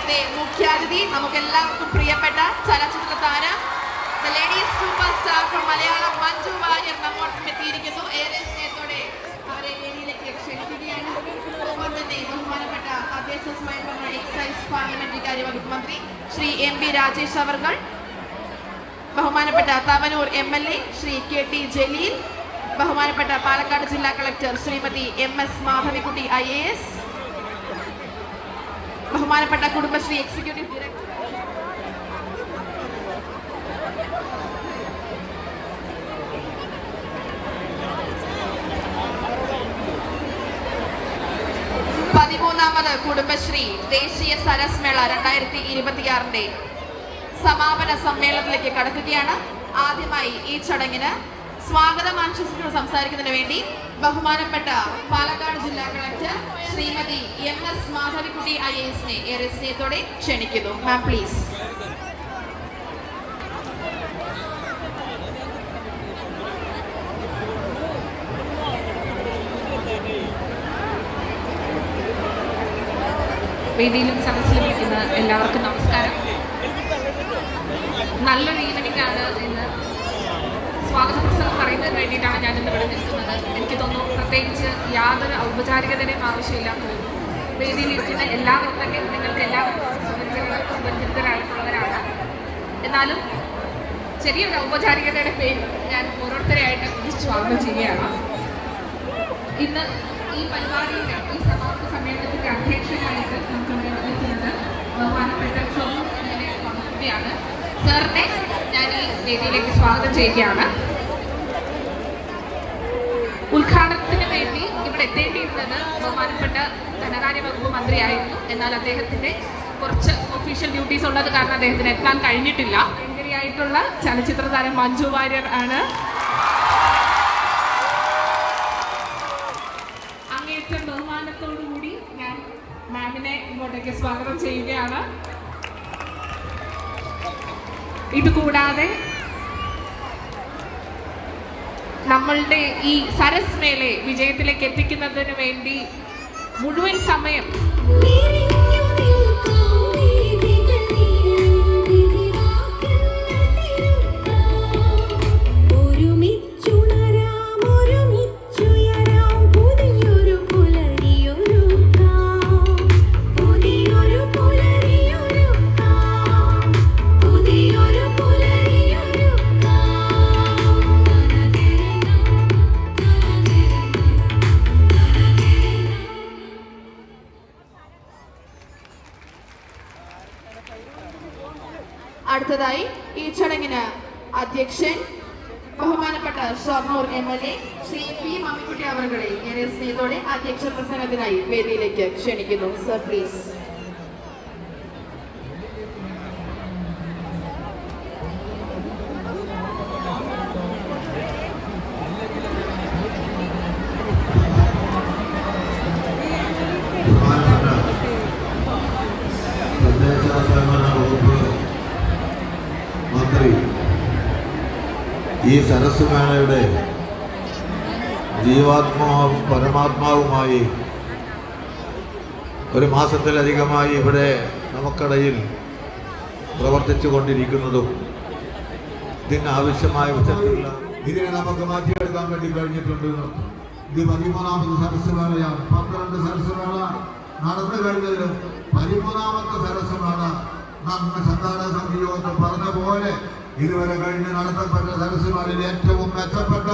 ഇന്നത്തെ മുഖ്യാതിഥി നമുക്കെല്ലാവർക്കും പ്രിയപ്പെട്ട ചലച്ചിത്ര താരം ladies super star from Malayalam Manju Warrier നമ്മോട്ടും എത്തിയിരിക്കുന്നു. ഏറെ സ്നേഹത്തോടെ അവരെ വേദിയിലേക്ക് ക്ഷണിക്കുകയാണ്. ഒപ്പം തന്നെ ബഹുമാനപ്പെട്ട തദ്ദേശ സ്വയംഭരണ എക്സൈസ് പാർലമെന്ററി കാര്യ വകുപ്പ് മന്ത്രി ശ്രീ എം പി രാജേഷ് അവർകൾ ബഹുമാനപ്പെട്ട Thavanur M L A Shri K T Jaleel ബഹുമാനപ്പെട്ട പാലക്കാട് ജില്ലാ collector Shrimati M S Madhavikutty I A S ബഹുമാനപ്പെട്ട കുടുംബശ്രീ എക്സിക്യൂട്ടീവ് ഡയറക്ടർ പതിമൂന്നാമത് കുടുംബശ്രീ ദേശീയ സരസ് മേള രണ്ടായിരത്തി ഇരുപത്തിയാറിന്റെ സമാപന സമ്മേളനത്തിലേക്ക് കടക്കുകയാണ്. ആദ്യമായി ഈ ചടങ്ങിന് സ്വാഗതം ആശംസിച്ചുകൊണ്ട് സംസാരിക്കുന്നതിന് വേണ്ടി ബഹുമാനപ്പെട്ട പാലക്കാട് ജില്ലാ collector Shrimati M S Madhavikutty I എസിനെ ഏറെ സ്നേഹത്തോടെ ക്ഷണിക്കുന്നു. മാം പ്ലീസ് വേദിയിലും സദസ്സിലും ഇരിക്കുന്ന എല്ലാവർക്കും നമസ്കാരം. നല്ലൊരു ഈവനിങ് ആണ് ഇന്ന് സ്വാഗത പുസ്തകം പറയുന്നതിന് വേണ്ടിയിട്ടാണ് ഞാൻ ഇന്ന് ഇവിടെ നിൽക്കുന്നത്. എനിക്ക് തോന്നുന്നു പ്രത്യേകിച്ച് യാതൊരു ഔപചാരികതയും ആവശ്യമില്ല വേദിയിൽ ഇരിക്കുന്ന എല്ലാവരും തന്നെ നിങ്ങൾക്ക് എല്ലാവർക്കും സുപരിചിതരായിട്ടുള്ളവരാണ് എന്നാലും ചെറിയൊരു ഔപചാരികതയുടെ പേരിൽ ഞാൻ ഓരോരുത്തരെയായിട്ട് സ്വാഗതം ചെയ്യുകയാണ്. ഇന്ന് ഈ പരിപാടിയുടെ ഈ സമാപന സമ്മേളനത്തിന്റെ അധ്യക്ഷനായിട്ട് നമുക്ക് ഇവിടെ ബഹുമാനപ്പെട്ട മഹബൂബയാണ് സാറിനെ ഞാൻ ഈ വേദിയിലേക്ക് സ്വാഗതം ചെയ്യുകയാണ് ഉദ്ഘാടനത്തിന് വേണ്ടി ഇവിടെ ബഹുമാനപ്പെട്ട ധനകാര്യ വകുപ്പ് മന്ത്രിയായിരുന്നു. എന്നാൽ അദ്ദേഹത്തിന്റെ കുറച്ച് ഒഫീഷ്യൽ ഡ്യൂട്ടീസ് ഉള്ളത് കാരണം അദ്ദേഹത്തിന് എത്താൻ കഴിഞ്ഞിട്ടില്ല. ആയിട്ടുള്ള ചലച്ചിത്ര താരം മഞ്ജു വാര്യർ ആണ്. അങ്ങേറ്റം ബഹുമാനത്തോടുകൂടി ഞാൻ മാമിനെ ഇങ്ങോട്ടേക്ക് സ്വാഗതം ചെയ്യുകയാണ്. ഇതുകൂടാതെ നമ്മളുടെ ഈ സരസ് മേലെ വിജയത്തിലേക്ക് എത്തിക്കുന്നതിന് വേണ്ടി മുഴുവൻ സമയം മമ്മിക്കുട്ടി അവരുടെ ഏറെ സ്നേഹത്തോടെ അധ്യക്ഷ പ്രസംഗത്തിനായി വേദിയിലേക്ക് ക്ഷണിക്കുന്നു. സർ പ്ലീസ് മന്ത്രി ഈ സരസ് മേളയുടെ ജീവാത്മാവും പരമാത്മാവുമായി ഒരു മാസത്തിലധികമായി ഇവിടെ നമുക്കിടയിൽ പ്രവർത്തിച്ചു കൊണ്ടിരിക്കുന്നതും ഇതിനാവശ്യമായ വിധത്തിലുള്ള ഇതിനെ നമുക്ക് മാറ്റിയെടുക്കാൻ വേണ്ടി കഴിഞ്ഞിട്ടുണ്ട്. ഇത് പതിമൂന്നാമത് സരസ് മേളയാണ് പന്ത്രണ്ട് സരസ്വേള നടന്നു കഴിഞ്ഞതിലും പതിമൂന്നാമത്തെ സരസ്വേള നമ്മുടെ സംഘാടക സമിതി പറഞ്ഞ പോലെ ഇതുവരെ കഴിഞ്ഞ് നടത്തപ്പെട്ട സരസ് ഏറ്റവും മെച്ചപ്പെട്ട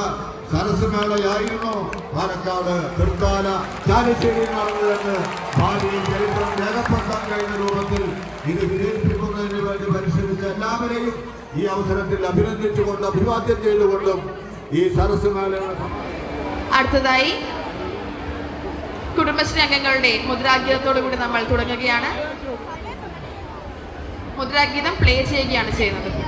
സരസ് മേളയായിരുന്നു പാലക്കാട് തൃത്താല ചാലിശ്ശേരിയിൽ നടന്നതെന്ന് ഭാവിയിൽ ചരിത്രം രേഖപ്പെടുത്താൻ കഴിഞ്ഞ രൂപത്തിൽ ഇത് വിജയിപ്പിക്കുന്നതിന് വേണ്ടി പരിശ്രമിച്ച എല്ലാവരെയും ഈ അവസരത്തിൽ അഭിനന്ദിച്ചുകൊണ്ട് അഭിവാദ്യം ചെയ്തുകൊണ്ടും ഈ സരസ് അടുത്തതായി കുടുംബശ്രീ അംഗങ്ങളുടെ മുദ്രാഗീതത്തോടു കൂടി നമ്മൾ തുടങ്ങുകയാണ്. മുദ്രാഗീതം പ്ലേ ചെയ്യുകയാണ് ചെയ്യുന്നത്.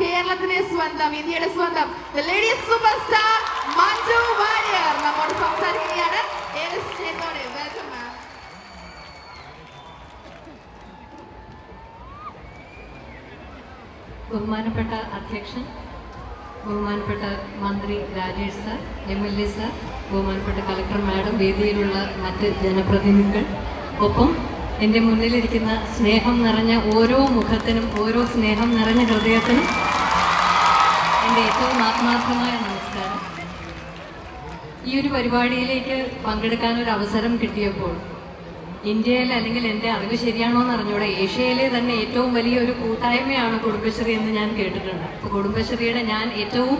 കേരളത്തിലെ സ്വന്തം ഇന്ത്യയുടെ സ്വന്തം. Ladies super star Manju Warrier. നമ്മോട് സംസാരിക്കുകയാണ്. വെൽക്കം ബഹുമാനപ്പെട്ട അധ്യക്ഷൻ ബഹുമാനപ്പെട്ട മന്ത്രി Rajesh sir M L A sir ബഹുമാനപ്പെട്ട കളക്ടർ മാഡം വേദിയിലുള്ള മറ്റ് ജനപ്രതിനിധികൾ. ഒപ്പം എന്റെ മുന്നിലിരിക്കുന്ന സ്നേഹം നിറഞ്ഞ ഓരോ മുഖത്തിനും ഓരോ സ്നേഹം നിറഞ്ഞ ഹൃദയത്തിനും എന്റെ ഏറ്റവും ആത്മാർത്ഥമായ നമസ്കാരം. ഈ ഒരു പരിപാടിയിലേക്ക് പങ്കെടുക്കാൻ ഒരു അവസരം കിട്ടിയപ്പോൾ ഇന്ത്യയിൽ അല്ലെങ്കിൽ എന്റെ അറിവ് ശരിയാണോ എന്ന് അറിഞ്ഞൂടെ ഏഷ്യയിലെ തന്നെ ഏറ്റവും വലിയ ഒരു കൂട്ടായ്മയാണ് കുടുംബശ്രീ എന്ന് ഞാൻ കേട്ടിട്ടുണ്ട്. കുടുംബശ്രീയുടെ ഞാൻ ഏറ്റവും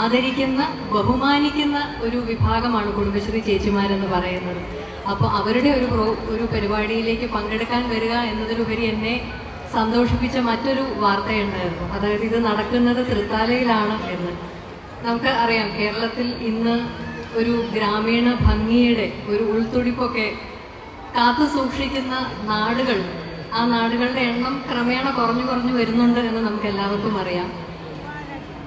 ആദരിക്കുന്ന ബഹുമാനിക്കുന്ന ഒരു വിഭാഗമാണ് കുടുംബശ്രീ ചേച്ചിമാരെന്ന് പറയുന്നത്. അപ്പോൾ അവരുടെ ഒരു പ്രോ ഒരു പരിപാടിയിലേക്ക് പങ്കെടുക്കാൻ വരിക എന്നതിലുപരി എന്നെ സന്തോഷിപ്പിച്ച മറ്റൊരു വാർത്തയുണ്ടായിരുന്നു. അതായത് ഇത് നടക്കുന്നത് തൃത്താലയിലാണ് എന്ന്. നമുക്ക് അറിയാം കേരളത്തിൽ ഇന്ന് ഒരു ഗ്രാമീണ ഭംഗിയുടെ ഒരു ഉൾത്തുടിപ്പൊക്കെ കാത്തു സൂക്ഷിക്കുന്ന നാടുകൾ ആ നാടുകളുടെ എണ്ണം ക്രമേണ കുറഞ്ഞു കുറഞ്ഞു വരുന്നുണ്ട് എന്ന് നമുക്ക് എല്ലാവർക്കും അറിയാം.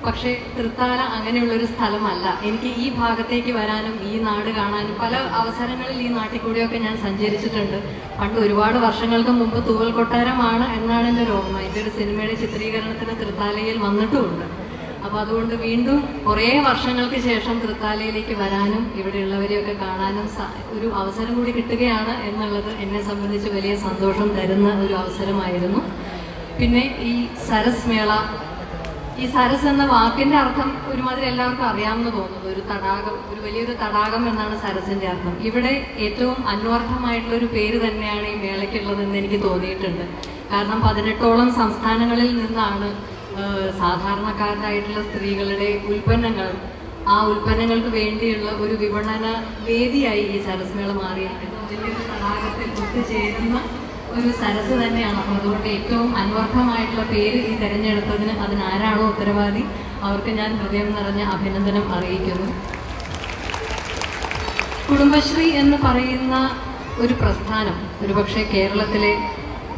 പക്ഷേ തൃത്താല അങ്ങനെയുള്ളൊരു സ്ഥലമല്ല. എനിക്ക് ഈ ഭാഗത്തേക്ക് വരാനും ഈ നാട് കാണാനും പല അവസരങ്ങളിൽ ഈ നാട്ടിൽ കൂടിയൊക്കെ ഞാൻ സഞ്ചരിച്ചിട്ടുണ്ട്. പണ്ട് ഒരുപാട് വർഷങ്ങൾക്ക് മുമ്പ് തൂവൽ കൊട്ടാരമാണ് എന്നാണ് എന്റെ ഒരു ഓർമ്മ. എന്റെ ഒരു സിനിമയുടെ ചിത്രീകരണത്തിന് തൃത്താലയിൽ വന്നിട്ടുമുണ്ട്. അപ്പോൾ അതുകൊണ്ട് വീണ്ടും കുറേ വർഷങ്ങൾക്ക് ശേഷം തൃത്താലയിലേക്ക് വരാനും ഇവിടെയുള്ളവരെയൊക്കെ കാണാനും ഒരു അവസരം കൂടി കിട്ടുകയാണ് എന്നുള്ളത് എന്നെ സംബന്ധിച്ച് വലിയ സന്തോഷം തരുന്ന ഒരു അവസരമായിരുന്നു. പിന്നെ ഈ സരസ് മേള ഈ സരസ് എന്ന വാക്കിന്റെ അർത്ഥം ഒരുമാതിരി എല്ലാവർക്കും അറിയാമെന്ന് തോന്നുന്നു. ഒരു തടാകം ഒരു വലിയൊരു തടാകം എന്നാണ് സരസിന്റെ അർത്ഥം. ഇവിടെ ഏറ്റവും അന്വർത്ഥമായിട്ടുള്ള ഒരു പേര് തന്നെയാണ് ഈ മേളയ്ക്കുള്ളതെന്ന് എനിക്ക് തോന്നിയിട്ടുണ്ട്. കാരണം പതിനെട്ടോളം സംസ്ഥാനങ്ങളിൽ നിന്നാണ് സാധാരണക്കാരായിട്ടുള്ള സ്ത്രീകളുടെ ഉൽപ്പന്നങ്ങൾ ആ ഉൽപ്പന്നങ്ങൾക്ക് വേണ്ടിയുള്ള ഒരു വിപണന വേദിയായി ഈ സരസ് മേള മാറിയിരിക്കുന്നു വലിയൊരു തടാകത്തിൽ ഒത്തുചേരുന്ന ഒരു സരസ് തന്നെയാണ്. അപ്പം അതുകൊണ്ട് ഏറ്റവും അന്വർത്ഥമായിട്ടുള്ള പേര് ഈ തിരഞ്ഞെടുത്തതിന് അതിനാരാണോ ഉത്തരവാദി? അവർക്ക് ഞാൻ ഹൃദയം നിറഞ്ഞ അഭിനന്ദനം അറിയിക്കുന്നു. കുടുംബശ്രീ എന്ന് പറയുന്ന ഒരു പ്രസ്ഥാനം ഒരുപക്ഷെ കേരളത്തിലെ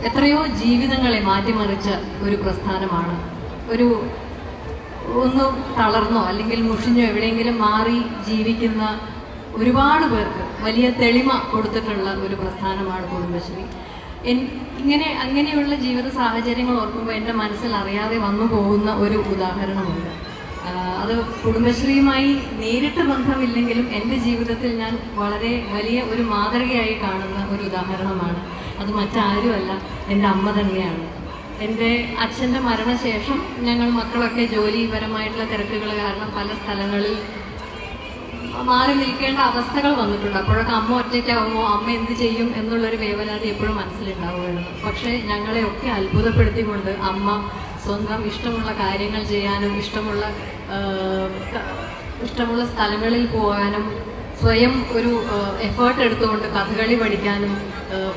എത്രയോ ജീവിതങ്ങളെ മാറ്റിമറിച്ച ഒരു പ്രസ്ഥാനമാണ്. ഒരു ഒന്ന് തളർന്നോ അല്ലെങ്കിൽ മുഷിഞ്ഞോ എവിടെയെങ്കിലും മാറി ജീവിക്കുന്ന ഒരുപാട് പേർക്ക് വലിയ തെളിമ കൊടുത്തിട്ടുള്ള ഒരു പ്രസ്ഥാനമാണ് കുടുംബശ്രീ. ഇങ്ങനെ അങ്ങനെയുള്ള ജീവിത സാഹചര്യങ്ങൾ ഓർക്കുമ്പോൾ എന്റെ മനസ്സിൽ അറിയാതെ വന്നു പോകുന്ന ഒരു ഉദാഹരണമുണ്ട്. അത് കുടുംബശ്രീയുമായി നേരിട്ട് ബന്ധമില്ലെങ്കിലും എന്റെ ജീവിതത്തിൽ ഞാൻ വളരെ വലിയ ഒരു മാതൃകയായി കാണുന്ന ഒരു ഉദാഹരണമാണ്. അത് മറ്റാരുമല്ല എന്റെ അമ്മ തന്നെയാണ്. എന്റെ അച്ഛന്റെ മരണശേഷം ഞങ്ങൾ മക്കളൊക്കെ ജോലിപരമായിട്ടുള്ള തിരക്കുകൾ കാരണം പല സ്ഥലങ്ങളിൽ മാറി നിൽക്കേണ്ട അവസ്ഥകൾ വന്നിട്ടുണ്ട്. അപ്പോഴൊക്കെ അമ്മ ഒറ്റയ്ക്കാവുമോ അമ്മ എന്ത് ചെയ്യും എന്നുള്ളൊരു വേവലാതി എപ്പോഴും മനസ്സിലുണ്ടാവുമായിരുന്നു പക്ഷേ ഞങ്ങളെയൊക്കെ അത്ഭുതപ്പെടുത്തിക്കൊണ്ട് അമ്മ സ്വന്തം ഇഷ്ടമുള്ള കാര്യങ്ങൾ ചെയ്യാനും ഇഷ്ടമുള്ള ഇഷ്ടമുള്ള സ്ഥലങ്ങളിൽ പോകാനും സ്വയം ഒരു എഫേർട്ട് എടുത്തുകൊണ്ട് കഥകളി പഠിക്കാനും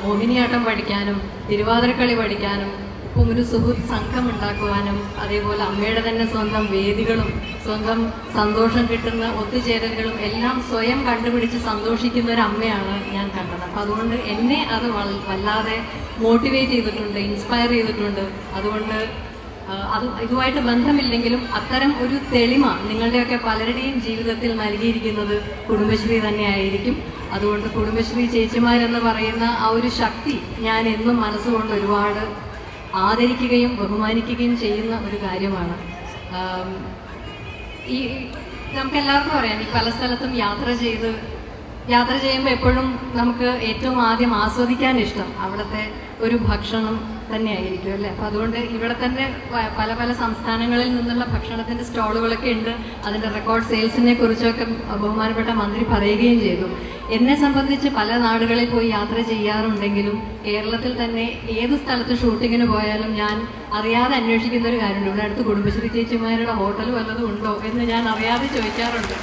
മോഹിനിയാട്ടം പഠിക്കാനും തിരുവാതിരക്കളി പഠിക്കാനും ഒരു സുഹൃത്ത് സംഘം ഉണ്ടാക്കുവാനും അതേപോലെ അമ്മയുടെ തന്നെ സ്വന്തം വേദികളും സ്വന്തം സന്തോഷം കിട്ടുന്ന ഒത്തുചേരലുകളും എല്ലാം സ്വയം കണ്ടുപിടിച്ച് സന്തോഷിക്കുന്ന ഒരു അമ്മയാണ് ഞാൻ കണ്ടത്. അപ്പം അതുകൊണ്ട് എന്നെ അത് വല്ലാതെ മോട്ടിവേറ്റ് ചെയ്തിട്ടുണ്ട് ഇൻസ്പയർ ചെയ്തിട്ടുണ്ട്. അതുകൊണ്ട് അത് ഇതുമായിട്ട് ബന്ധമില്ലെങ്കിലും അത്തരം ഒരു തെളിമ നിങ്ങളുടെയൊക്കെ പലരുടെയും ജീവിതത്തിൽ നൽകിയിരിക്കുന്നത് കുടുംബശ്രീ തന്നെയായിരിക്കും. അതുകൊണ്ട് കുടുംബശ്രീ ചേച്ചിമാരെന്ന് പറയുന്ന ആ ഒരു ശക്തി ഞാൻ എന്നും മനസ്സുകൊണ്ട് ഒരുപാട് ആദരിക്കുകയും ബഹുമാനിക്കുകയും ചെയ്യുന്ന ഒരു കാര്യമാണ്. ഈ നമുക്ക് എല്ലാവർക്കും അറിയാം ഈ പല സ്ഥലത്തും യാത്ര ചെയ്ത് യാത്ര ചെയ്യുമ്പോൾ എപ്പോഴും നമുക്ക് ഏറ്റവും ആദ്യം ആസ്വദിക്കാൻ ഇഷ്ടം അവിടുത്തെ ഒരു ഭക്ഷണം തന്നെയായിരിക്കും അല്ലേ? അപ്പം അതുകൊണ്ട് ഇവിടെ തന്നെ പല പല സംസ്ഥാനങ്ങളിൽ നിന്നുള്ള ഭക്ഷണത്തിന്റെ സ്റ്റോളുകളൊക്കെ ഉണ്ട്. അതിന്റെ റെക്കോർഡ് സെയിൽസിനെ കുറിച്ചൊക്കെ ബഹുമാനപ്പെട്ട മന്ത്രി പറയുകയും ചെയ്തു. എന്നെ സംബന്ധിച്ച് പല നാടുകളിൽ പോയി യാത്ര ചെയ്യാറുണ്ടെങ്കിലും കേരളത്തിൽ തന്നെ ഏത് സ്ഥലത്ത് ഷൂട്ടിങ്ങിന് പോയാലും ഞാൻ അറിയാതെ അന്വേഷിക്കുന്ന ഒരു കാര്യമുണ്ട്. ഇവിടെ അടുത്ത് കുടുംബശ്രീ ചേച്ചിമാരുടെ ഹോട്ടൽ വല്ലതും ഉണ്ടോ എന്ന് ഞാൻ അറിയാതെ ചോദിക്കാറുണ്ട്.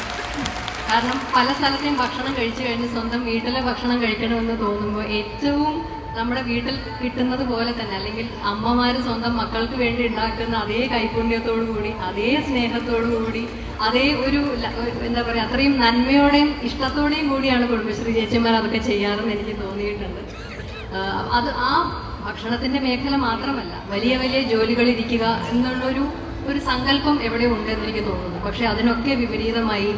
കാരണം പല സ്ഥലത്തെയും ഭക്ഷണം കഴിച്ചു കഴിഞ്ഞ് സ്വന്തം വീട്ടിലെ ഭക്ഷണം കഴിക്കണമെന്ന് തോന്നുമ്പോൾ ഏറ്റവും നമ്മുടെ വീട്ടിൽ കിട്ടുന്നത് പോലെ തന്നെ അല്ലെങ്കിൽ അമ്മമാർ സ്വന്തം മക്കൾക്ക് വേണ്ടി ഉണ്ടാക്കുന്ന അതേ കൈപുണ്യത്തോടു കൂടി അതേ സ്നേഹത്തോടു കൂടി അതേ ഒരു എന്താ പറയുക അത്രയും നന്മയോടെയും ഇഷ്ടത്തോടെയും കൂടിയാണ് കുടുംബശ്രീ ചേച്ചിമാർ അതൊക്കെ ചെയ്യാറെന്ന് എനിക്ക് തോന്നിയിട്ടുണ്ട്. അത് ആ ഭക്ഷണത്തിന്റെ മേഖല മാത്രമല്ല വലിയ വലിയ ജോലികളിരിക്കുക എന്നുള്ളൊരു ഒരു സങ്കല്പം എവിടെ ഉണ്ടെന്ന് എനിക്ക് തോന്നുന്നു. പക്ഷെ അതിനൊക്കെ വിപരീതമായി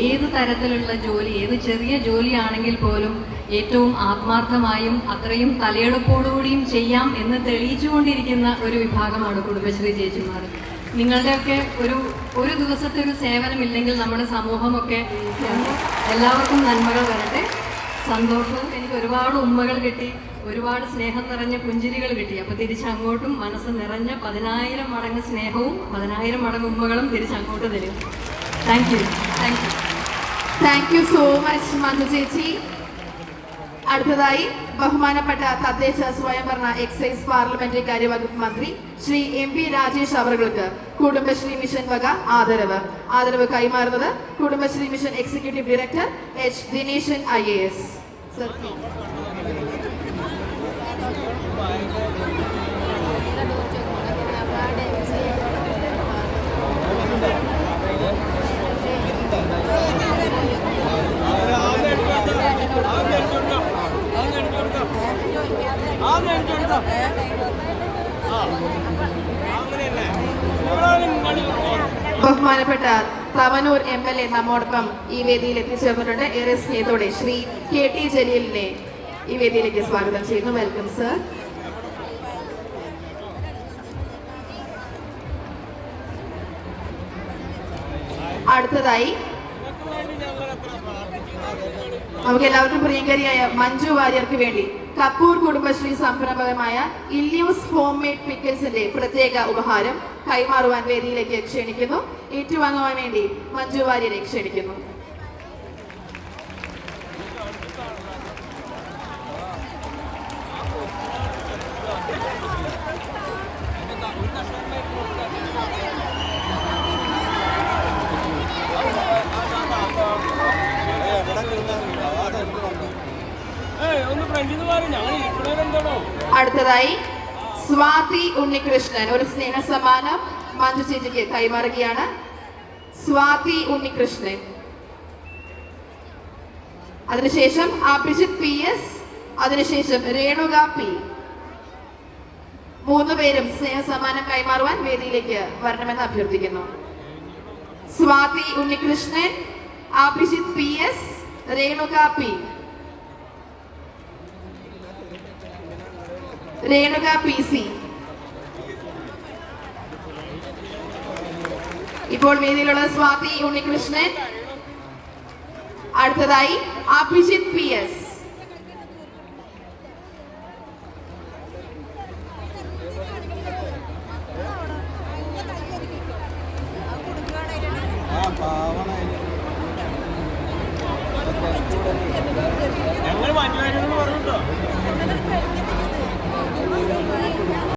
ഏത് തരത്തിലുള്ള ജോലി ഏത് ചെറിയ ജോലിയാണെങ്കിൽ പോലും ഏറ്റവും ആത്മാർത്ഥമായും അത്രയും തലയെടുപ്പോടുകൂടിയും ചെയ്യാം എന്ന് തെളിയിച്ചുകൊണ്ടിരിക്കുന്ന ഒരു വിഭാഗമാണ് കുടുംബശ്രീ ചേച്ചിമാർ. നിങ്ങളുടെയൊക്കെ ഒരു ഒരു ദിവസത്തെ ഒരു സേവനമില്ലെങ്കിൽ നമ്മുടെ സമൂഹമൊക്കെ എല്ലാവർക്കും നന്മകൾ വരട്ടെ. സന്തോഷവും എനിക്ക് ഒരുപാട് ഉമ്മകൾ കിട്ടി ഒരുപാട് സ്നേഹം നിറഞ്ഞ പുഞ്ചിരികൾ കിട്ടി. അപ്പൊ തിരിച്ചങ്ങോട്ടും മനസ്സ് നിറഞ്ഞ പതിനായിരം മടങ്ങ് സ്നേഹവും പതിനായിരം മടങ്ങ് ഉമ്മകളും തിരിച്ചങ്ങോട്ട് തരും. Thank you thank you thank you so much Manu ചേച്ചി. അടുത്തതായി ബഹുമാനപ്പെട്ട തദ്ദേശ സ്വയംഭരണ എക്സൈസ് പാർലമെന്ററി കാര്യവകുപ്പ് മന്ത്രി ശ്രീ എം പി രാജേഷ് അവർക്ക് കുടുംബശ്രീ മിഷൻ വക ആദരവ്. ആദരവ് കൈമാറുന്നത് Kudumbashree mission executive director H Dineshan I A S. ബഹുമാനപ്പെട്ട തവനൂർ എം എൽ എ നമ്മോടൊപ്പം ഈ വേദിയിൽ എത്തിച്ചേർന്നിട്ടുണ്ട്. ഏറെ സ്നേഹത്തോടെ ശ്രീ കെ ടി ജലീലിനെ ഈ വേദിയിലേക്ക് സ്വാഗതം ചെയ്യുന്നു. വെൽക്കം സർ അടുത്തതായി നമുക്ക് എല്ലാവർക്കും പ്രിയങ്കരിയായ മഞ്ജു വാര്യർക്ക് വേണ്ടി കപ്പൂർ കുടുംബശ്രീ സംരംഭകമായ ഇല്യൂസ് ഹോം മെയ്ഡ് പിക്കിൾസിന്റെ പ്രത്യേക ഉപഹാരം കൈമാറുവാൻ വേദിയിലേക്ക് ക്ഷണിക്കുന്നു. ഏറ്റുവാങ്ങുവാൻ വേണ്ടി മഞ്ജു വാര്യരെ ക്ഷണിക്കുന്നു ഒന്ന് ഫ്രണ്ടിന്ന് മാറി ഞങ്ങൾ ഇരിക്കണവരെന്താണോ അടുത്തതായി സ്വാതി ഉണ്ണികൃഷ്ണൻ ഒരു സ്നേഹ സമ്മാനം മഞ്ജു ചേച്ചിക്ക് കൈമാറുകയാണ്. സ്വാതി ഉണ്ണികൃഷ്ണൻ. അതിനുശേഷം അഭിജിത് പി എസ് അതിനുശേഷം രേണുക പി. മൂന്ന് പേരും സ്നേഹ സമ്മാനം കൈമാറുവാൻ വേദിയിലേക്ക് വരണമെന്ന് അഭ്യർത്ഥിക്കുന്നു. Swathi Unnikrishnan Abhijith P S Renuka P. Renuka P C. ഇപ്പോൾ വേദിയിലുള്ള സ്വാതി ഉണ്ണികൃഷ്ണൻ. അടുത്തതായി അഭിജിത് പി എസ്.